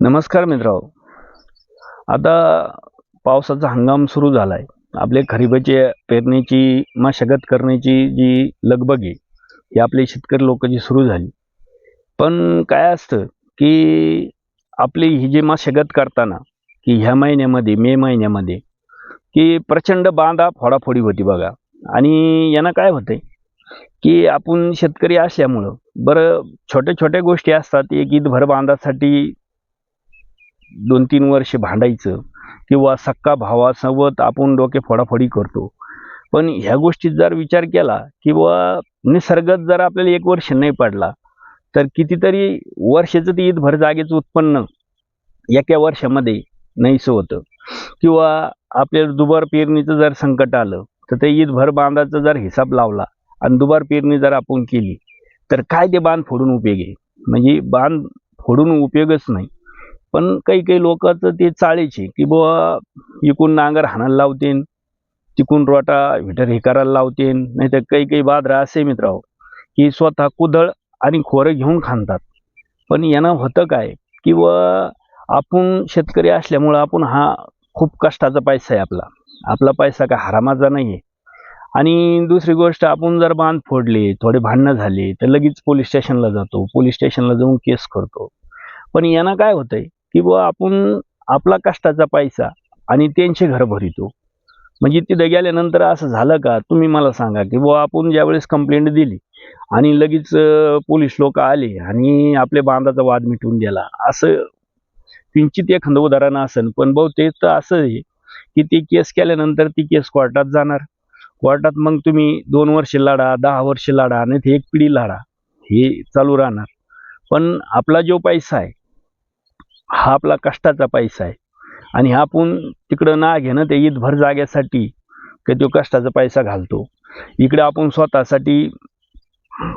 नमस्कार मित्रांनो. आता पावसाचा हंगाम सुरू झाला आहे आपले खरीपाची पेरणीची मशागत करण्याची जी लगबग आहे ही आपले शेतकरी लोकांची सुरू झाली. पण काय असतं की आपली ही जी मशागत करताना की ह्या महिन्यामध्ये मे महिन्यामध्ये की प्रचंड बांधा फोडाफोडी होती बघा. आणि यांना काय होतंय की आपण शेतकरी असल्यामुळं बरं छोट्या छोट्या गोष्टी असतात एक ईदभर बांधासाठी दोन तीन वर्ष भांडायचं किंवा सक्का भावासोबत आपण डोके फोडाफोडी करतो. पण ह्या गोष्टीत जर विचार केला किंवा निसर्गात जर आपल्याला एक वर्ष नाही पडला तर कितीतरी वर्षाचं ते ईदभर जागेचं उत्पन्न एका वर्षामध्ये नाहीसं होतं. किंवा आपल्याला दुबार पेरणीचं जर संकट आलं तर ते ईदभर बांधाचा जर हिसाब लावला आणि दुबार पेरणी जर आपण केली तर काय ते बांध फोडून उपयोग आहे? म्हणजे बांध फोडून उपयोगच नाही. पण काही काही लोकांचं ते चाळीची की बुवा इकून नांगर हाणायला लावतेन तिकून रोटा व्हिटर हे करायला लावतेन नाही तर काही काही बादरा असे मित्र की स्वतः कुदळ आणि खोरं घेऊन खांदतात पण यानं होतं काय? किंवा आपण शेतकरी असल्यामुळं आपण हा खूप कष्टाचा पैसा आहे आपला. आपला पैसा काय हरामाचा नाही आहे आणि दुसरी गोष्ट आपण जर बांध फोडले थोडे भांडणं झाले तर लगेच पोलीस स्टेशनला जातो. पोलीस स्टेशनला जाऊन केस करतो. पण यांना काय होतंय? की बुवा आपण आपला कष्टाचा पैसा आणि त्यांचे घर भरितो. म्हणजे तिथं गेल्यानंतर असं झालं का तुम्ही मला सांगा की बुवा आपण ज्यावेळेस कंप्लेंट दिली आणि लगेच पोलीस लोक आले आणि आपल्या बांधाचा वाद मिटवून दिला असं किंचित एखादं उदाहरण असेल पण बहुतेक तर असं आहे की ती केस केल्यानंतर ती केस कोर्टात जाणार. कोर्टात मग तुम्ही दोन वर्ष लढा दहा वर्ष लढा नाही ते एक पिढी लढा हे चालू राहणार. पण आपला जो पैसा आहे हा आपला कष्टाचा पैसा आहे. आणि हा आपण तिकडं ना घेणं ते ईदभर जाग्यासाठी की तो कष्टाचा पैसा घालतो. इकडे आपण स्वतःसाठी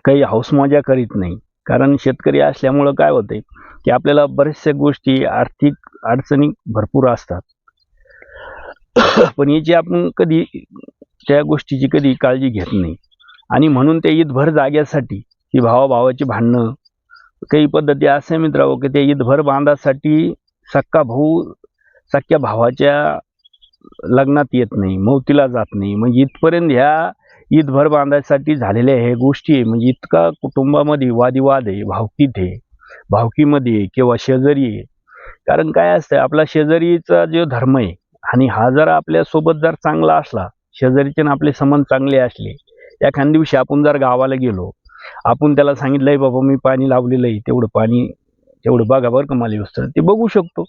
काही हौसमजा करीत नाही. कारण शेतकरी असल्यामुळं काय होते की आपल्याला बऱ्याचशा गोष्टी आर्थिक अडचणी भरपूर असतात. पण याची आपण कधी त्या गोष्टीची कधी काळजी घेत नाही. आणि म्हणून ते ईदभर जाग्यासाठी की भावाभावाची भांडणं काही पद्धती असे मित्रांनो की ते ईदभर बांधासाठी सक्का भाऊ सख्या भावाच्या लग्नात येत नाही मौतीला जात नाही. म्हणजे इथपर्यंत ह्या ईदभर बांधायसाठी झालेल्या हे गोष्टी आहे. म्हणजे इतका कुटुंबामध्ये वादिवाद आहे भावकीत आहे भावकीमध्ये आहे किंवा शेजारी आहे. कारण काय असतं आपला शेजारीचा जो धर्म आहे आणि हा जर आपल्यासोबत जर चांगला असला शेजारीचे आपले संबंध चांगले असले एखाद्या दिवशी आपण जर गावाला गेलो आपण त्याला सांगितलं आहे बाबा मी पाणी लावलेलं आहे तेवढं पाणी तेवढं बघा बरं का मला व्यवस्था ते बघू शकतो.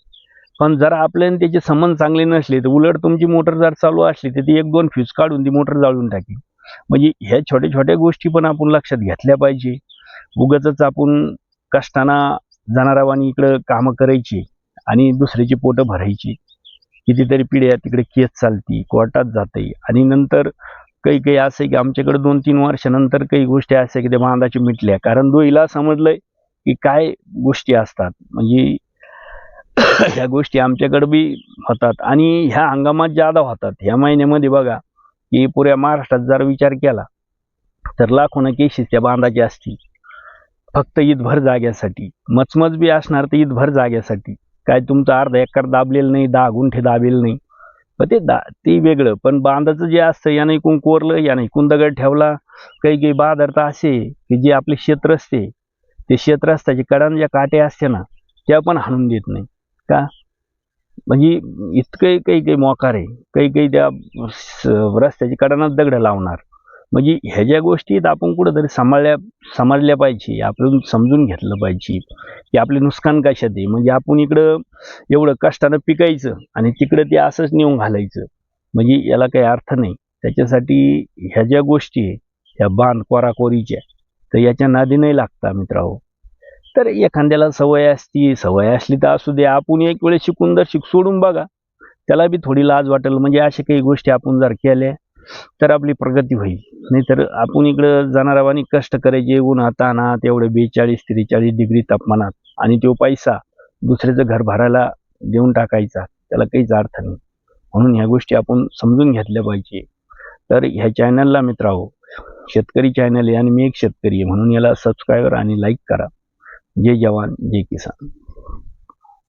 पण जर आपल्याने त्याचे संबंध चांगले नसले तर उलट तुमची मोटर जर चालू असली तर ती एक दोन फ्यूज काढून ती मोटर जाळून टाकी म्हणजे ह्या छोट्या छोट्या गोष्टी पण आपण लक्षात घेतल्या पाहिजे. उगाच आपण कष्टाना जनारावानी इकडं कामं करायची आणि दुसऱ्याची पोटं भरायची. कितीतरी पिढ्या तिकडे केस चालती कोर्टात जाते आणि नंतर काही काही असं आहे की आमच्याकडे दोन तीन वर्षानंतर काही गोष्टी अशा की त्या बांधाच्या मिटल्या. कारण दोईला समजलंय की काय गोष्टी असतात. म्हणजे ह्या गोष्टी आमच्याकडे बी होतात. आणि ह्या हंगामात ज्यादा होतात. ह्या महिन्यामध्ये बघा की पुऱ्या महाराष्ट्रात जर विचार केला तर लाखोनं केसेस त्या बांधाचे असतील. फक्त ईदभर जाग्यासाठी. मचमच बी असणार तर ईदभर जाग्यासाठी. काय तुमचं अर्धा एकर दाबलेलं नाही दहा गुंठे दाबेल नाही. पण ते दा ते वेगळं. पण बांधाचं जे असतं यानं इकून कोरलं यानं इकून दगड ठेवला काही काही बाजार तर असे की जे आपले क्षेत्र असते ते क्षेत्र असताचे कडान ज्या काटे असते ना त्या पण हाणून देत नाही. का? म्हणजे इतकं काही काही मोकार आहे. काही काही त्या रस्त्याची कडानंच दगड लावणार. म्हणजे ह्या ज्या गोष्टी आहेत आपण कुठंतरी सांभाळल्या समजल्या पाहिजे आपण समजून घेतलं पाहिजे की आपले नुकसान कशात आहे. म्हणजे आपण इकडं एवढं कष्टानं पिकायचं आणि तिकडं ते असंच नेऊन घालायचं. म्हणजे याला काही अर्थ नाही. त्याच्यासाठी ह्या ज्या गोष्टी ह्या बांध कोराकोरीच्या तर याच्या नादी नाही लागता मित्रांनो हो. तर एखाद्याला सवय असती सवय असली तर असू दे. आपण एक वेळेस शिकून जर शिक सोडून बघा. त्याला बी थोडी लाज वाटेल. म्हणजे अशा काही गोष्टी आपण जर केल्या तर आपली प्रगती होईल. नाहीतर आपण इकडं जाणारावानी कष्ट करायचे उन्हात तानात एवढे बेचाळीस त्रेचाळीस डिग्री तापमानात. आणि तो पैसा दुसऱ्याचं घर भरायला देऊन टाकायचा. त्याला काहीच अर्थ नाही. म्हणून ह्या गोष्टी आपण समजून घेतल्या पाहिजे. तर ह्या चॅनलला मित्रांनो शेतकरी चॅनल आहे आणि मी एक शेतकरी आहे. म्हणून याला सबस्क्राईबर आणि लाईक करा. जय जवान जय किसान.